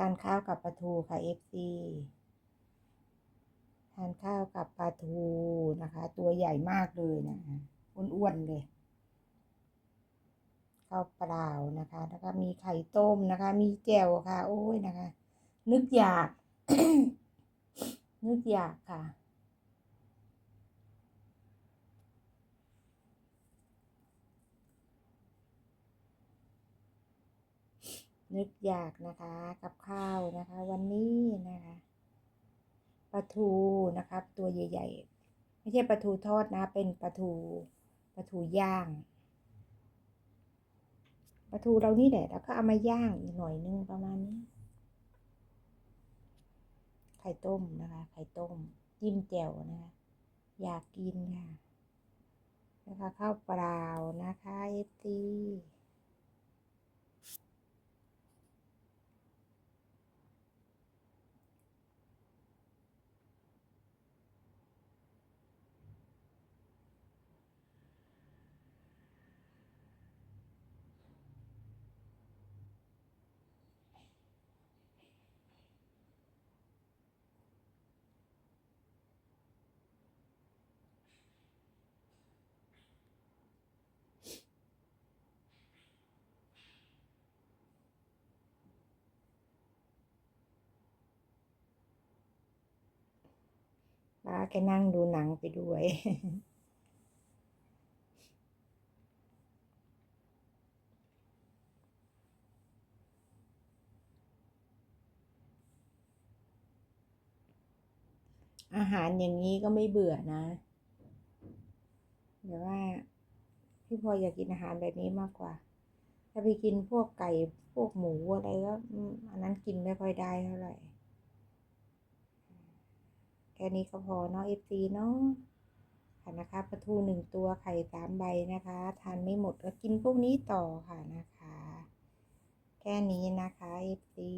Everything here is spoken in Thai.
ทานข้าวกับปลาทูค่ะ FC ทานข้าวกับปลาทูนะคะ ตัวใหญ่มากเลยนะอ้วนๆเลยข้าวเปล่านะคะแล้วก็มีไข่ต้มนะคะ มีแจ่วค่ะ โอ้ยนะคะ นึกอยาก นึกอยากค่ะ นึกอยากนะคะกับข้าวนะคะ วันนี้นะคะปลาทูนะครับ ตัวใหญ่ๆ ไม่ใช่ปลาทูทอดนะ เป็นปลาทูปลาทูย่างปลาทูเรานี่แหละแล้วก็เอามาย่างอีกหน่อยนึงประมาณนี้ ไข่ต้มนะคะ ไข่ต้ม จิ้มแจ่วนะคะ อยากกินค่ะ นะคะข้าวเปล่านะคะเอฟซี ป้าแกนั่งดูหนังไปด้วย อาหารอย่างนี้ก็ไม่เบื่อนะแต่ว่าพี่พลอยอยากกินอาหารแบบนี้มากกว่า ถ้าไปกินพวกไก่พวกหมูอะไรก็อันนั้นกินไม่ค่อยได้เท่าไหร่ แค่นี้ก็พอเนาะเอฟซีเนาะค่ะนะคะปลาทูหนึ่งตัวไข่สามใบนะคะ ทานไม่หมดก็กินพวกนี้ต่อค่ะนะคะ แค่นี้นะคะเอฟซี